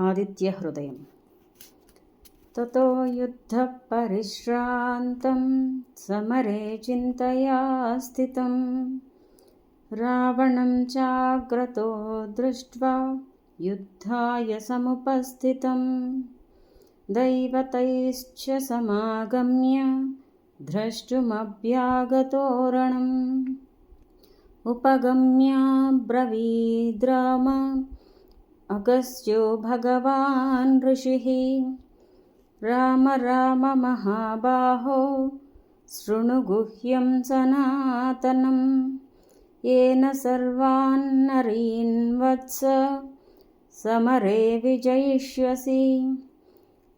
आदित्यहृदयम्। ततो युद्धपरिश्रान्तं समरे चिन्तया स्थितं रावणं चाग्रतो दृष्ट्वा युद्धाय समुपस्थितं दैवतैश्च समागम्य द्रष्टुमभ्यागतोरणम्। उपगम्य ब्रवीद्राम अगस्त्यो भगवान् ऋषिः। राम राम महाबाहो शृणु गुह्यं सनातनं। येन सर्वान्नरीन् वत्स समरे विजयिष्यसि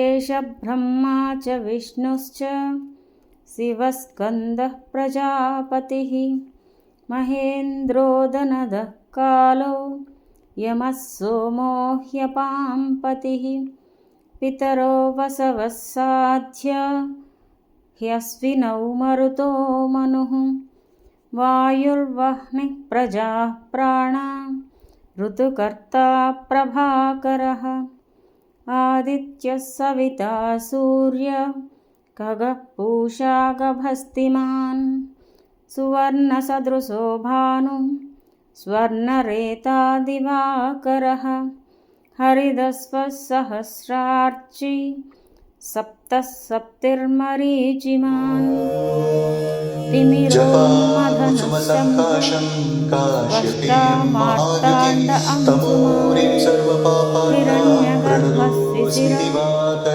एष ब्रह्मा च विष्णुश्च शिवस्कन्दः प्रजापतिः महेन्द्रोदनदः कालो यमः सोमो ह्यपाम्पतिः पितरो वसवः साध्य ह्यस्विनौ मरुतो मनुः वायुर्वह्निः प्रजाः प्राणा ऋतुकर्ता प्रभाकरः आदित्यः सविता सूर्य खगः पूषा गभस्तिमान् सुवर्णसदृशो भानु स्वर्णरेता दिवाकरः हरिदस्वः सहस्रार्चि सप्तः सप्तिर्मरीचिमान् तिमिरो जपाकुसुमसङ्काशं काश्यपेयं महाद्युतिं तमोरिं सर्वपापानां प्रणतोऽस्मि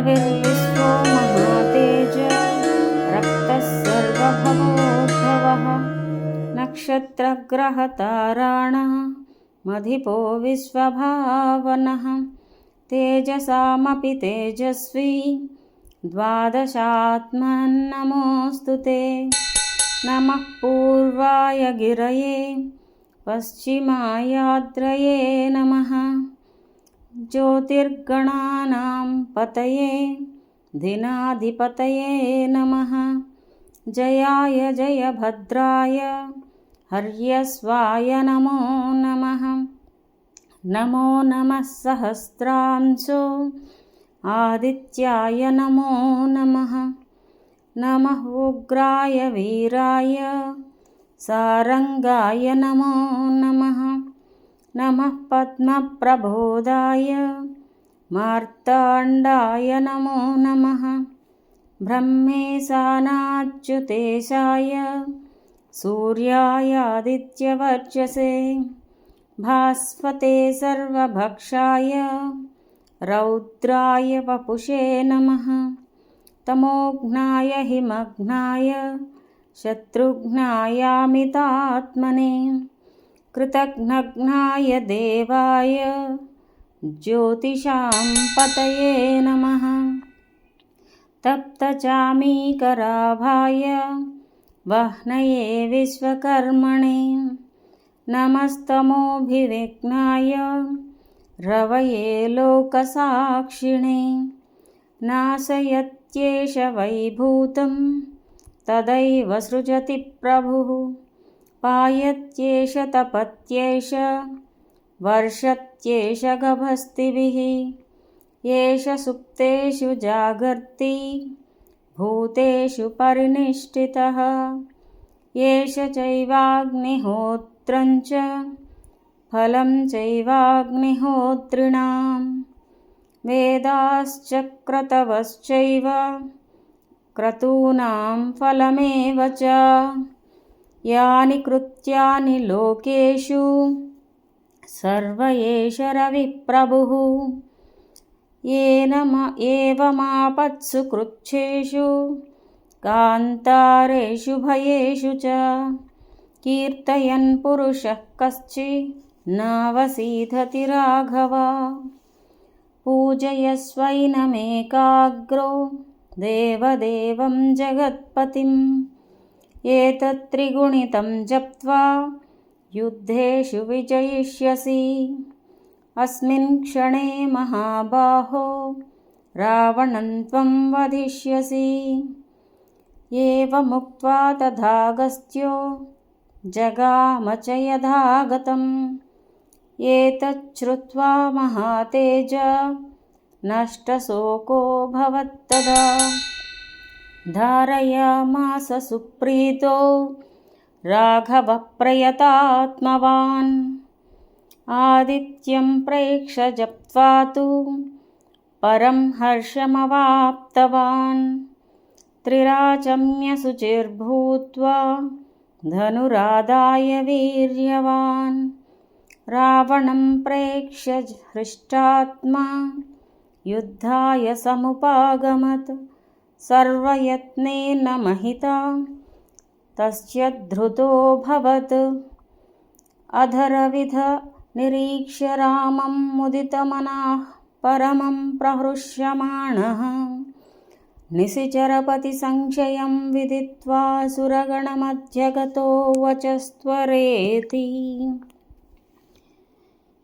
महातेज रक्तः सर्वभवोद्भवः नक्षत्रग्रहताराणः मधिपो विश्वभावनः। तेजसामपि तेजस्वी। द्वादशात्मन्नमोऽस्तु ते। नमः पूर्वाय गिरये। पश्चिमायाद्रये नमः ज्योतिर्गणानां पतये धिनाधिपतये नमः जयाय जयभद्राय हर्यस्वाय नमो नमः नमो नमः सहस्रांशो आदित्याय नमो नमः नमः उग्राय वीराय सारङ्गाय नमो नमः नमः पद्मप्रबोधाय मार्ताण्डाय नमो नमः ब्रह्मेशानाच्युतेशाय सूर्यायादित्यवर्चसे भास्वते सर्वभक्षाय रौद्राय वपुषे नमः तमोघ्नाय हिमघ्नाय शत्रुघ्नायामितात्मने కృతజ్ఞజ్ఞాయ దేవాయ జ్యోతిషాం పతయే నమ తప్తచామీకరాభాయ వహ్నయే విశ్వకర్మణే నమస్తమోభివిఘ్నాయ రవయే లోకసాక్షిణే నాశయత్యేష వైభూతం తదైవ సృజతి ప్రభుः पायत्येष तपत्येष वर्षत्येष गभस्तिभिः एष सुप्तेषु जागर्ति भूतेषु परिनिष्ठितः एष चैवाग्निहोत्रं च फलं चैवाग्निहोत्रिणां वेदाश्च क्रतवश्चैव क्रतूनां फलमेव च యాని కృత్యాని లోకేషు సర్వేష రవిప్రభు. ఏవమాపత్సు కృచ్ఛేషు కాంతారేషు భయేషు చ. కీర్తయన్ పురుష కశ్చి నావసీధతి రాఘవ. పూజయస్వైనమేకాగ్రో దేవదేవం జగత్పతిం. एतत्त्रिगुणितं जप्त्वा युद्धेषु विजयिष्यसि। अस्मिन् क्षणे महाबाहो रावणं त्वं वधिष्यसि। एवमुक्त्वा तथागस्त्यो जगाम च यथागतम्। एतच्छ्रुत्वा महातेज नष्टशोको भवत्तदा धारयामास सुप्रीतो राघवप्रयतात्मवान्। आदित्यं प्रेक्ष जप्त्वा तु परं हर्षमवाप्तवान्। त्रिराचम्यशुचिर्भूत्वा धनुरादाय वीर्यवान्। रावणं प्रेक्ष्य हृष्टात्मा युद्धाय समुपागमत् सर्वयत्नेन महिता तस्य धृतोऽभवत् अधरविध निरीक्ष्य रामं मुदितमनाः परमं प्रहृष्यमाणः निशिचरपतिसंशयं विदित्वा सुरगणमध्यगतो వచస్త్వరేతి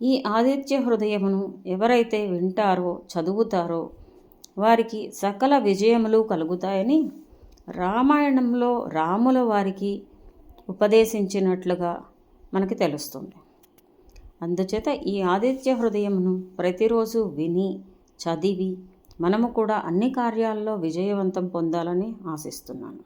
ఈ ఆదిత్య హృదయమును ఎవరైతే వింటారో చదువుతారో వారికి సకల విజయములు కలుగుతాయని రామాయణంలో రాముల వారికి ఉపదేశించినట్లుగా మనకి తెలుస్తుంది. అందుచేత ఈ ఆదిత్య హృదయమును ప్రతిరోజు విని చదివి మనము కూడా అన్ని కార్యాల్లో విజయవంతం పొందాలని ఆశిస్తున్నాను.